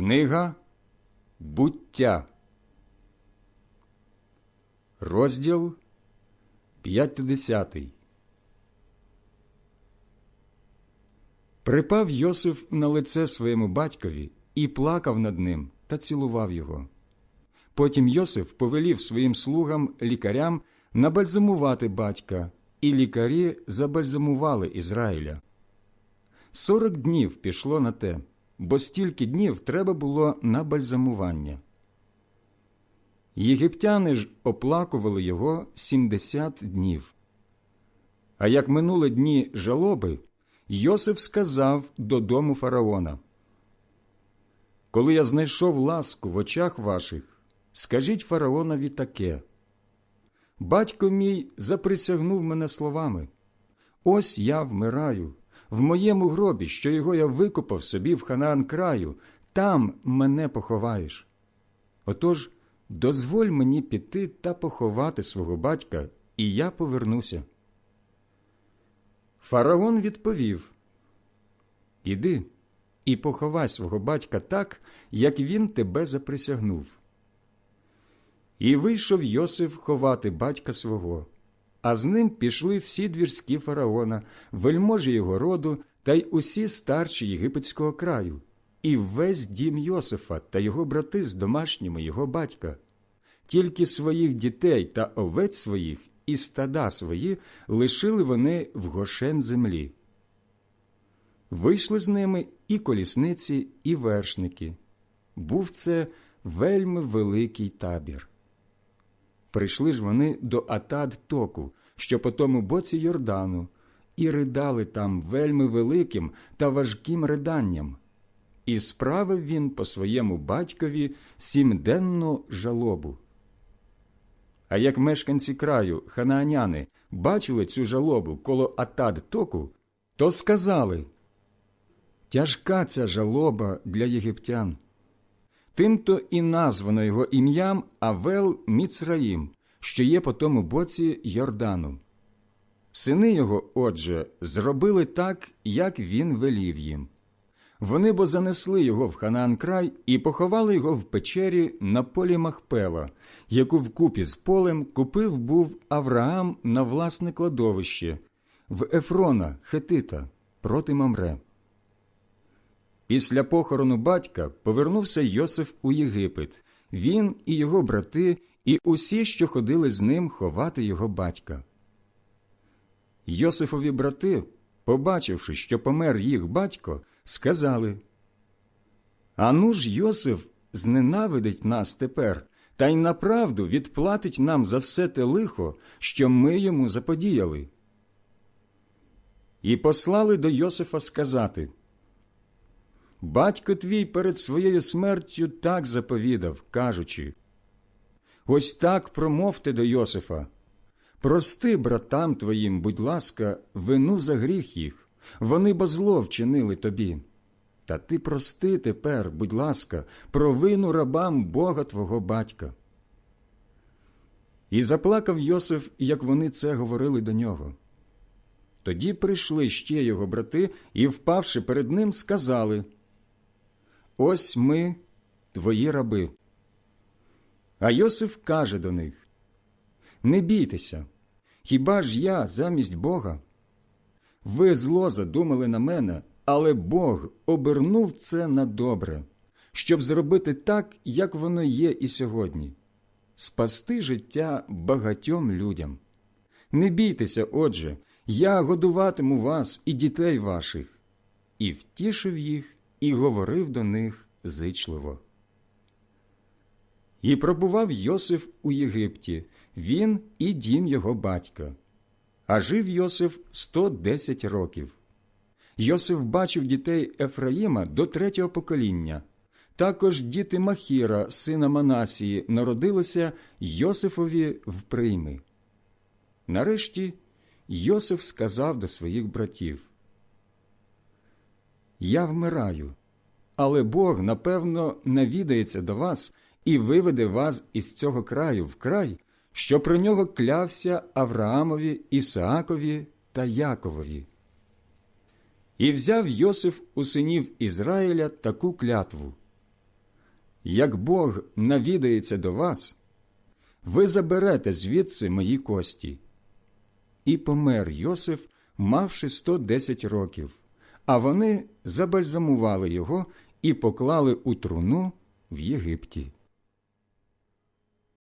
Книга буття, розділ 50 Припав Йосиф на лице своєму батькові і плакав над ним та цілував його. Потім Йосиф повелів своїм слугам лікарям набальзамувати батька, і лікарі забальзамували Ізраїля. Сорок днів пішло на те, бо стільки днів треба було на бальзамування. Єгиптяни ж оплакували його сімдесят днів. А як минули дні жалоби, Йосиф сказав додому фараона Коли я знайшов ласку в очах ваших, скажіть фараонові таке. Батько мій заприсягнув мене словами Ось я вмираю, в моєму гробі, що його я викопав собі в Ханаан краю, там мене поховаєш. Отож, дозволь мені піти та поховати свого батька, і я повернуся. Фараон відповів Іди і поховай свого батька так, як він тебе заприсягнув. І вийшов Йосиф ховати батька свого, а з ним пішли всі двірські фараона, вельможі його роду та й усі старші єгипетського краю, і весь дім Йосифа та його брати з домашніми його батька. Тільки своїх дітей та овець своїх і стада свої лишили вони в гошен землі. Вийшли з ними і колісниці, і вершники. Був це вельми великий табір. Прийшли ж вони до Атад Току, що по тому боці Йордану, і ридали там вельми великим та важким риданням. І справив він по своєму батькові сімденну жалобу. А як мешканці краю, ханааняни, бачили цю жалобу коло Атад Току, то сказали Тяжка ця жалоба для єгиптян. Тимто і названо його ім'ям Авел Міцраїм, що є по тому боці Йордану. Сини його, отже, зробили так, як він велів їм. Вони бо занесли його в Ханаан край і поховали його в печері на полі Махпела, яку вкупі з полем купив був Авраам на власне кладовище в Ефрона Хетита проти Мамре. Після похорону батька повернувся Йосиф у Єгипет, він і його брати, і усі, що ходили з ним ховати його батька. Йосифові брати, побачивши, що помер їх батько, сказали Ану ж Йосиф зненавидить нас тепер та й направду відплатить нам за все те лихо, що ми йому заподіяли. І послали до Йосифа сказати Батько твій перед своєю смертю так заповідав, кажучи Ось так промовте до Йосифа. Прости братам твоїм, будь ласка, вину за гріх їх, вони бо зло вчинили тобі. Та ти прости тепер, будь ласка, провину рабам Бога твого батька. І заплакав Йосиф, як вони це говорили до нього. Тоді прийшли ще його брати і, впавши перед ним, сказали Ось ми, твої раби. А Йосиф каже до них Не бійтеся, хіба ж я замість Бога? Ви зло задумали на мене, але Бог обернув це на добре, щоб зробити так, як воно є і сьогодні спасти життя багатьом людям. Не бійтеся, отже, я годуватиму вас і дітей ваших, і втішив їх, і говорив до них зичливо. І пробував Йосиф у Єгипті, він і дім його батька. А жив Йосиф 110 років. Йосиф бачив дітей Ефраїма до третього покоління. Також діти Махіра, сина Манасії, народилися Йосифові в прийми. Нарешті Йосиф сказав до своїх братів Я вмираю, але Бог, напевно, навідається до вас і виведе вас із цього краю в край, що про нього клявся Авраамові, Ісаакові та Яковові. І взяв Йосиф у синів Ізраїля таку клятву як Бог навідається до вас, ви заберете звідси мої кості. І помер Йосиф, мавши 110 років, а вони забальзамували його і поклали у труну в Єгипті.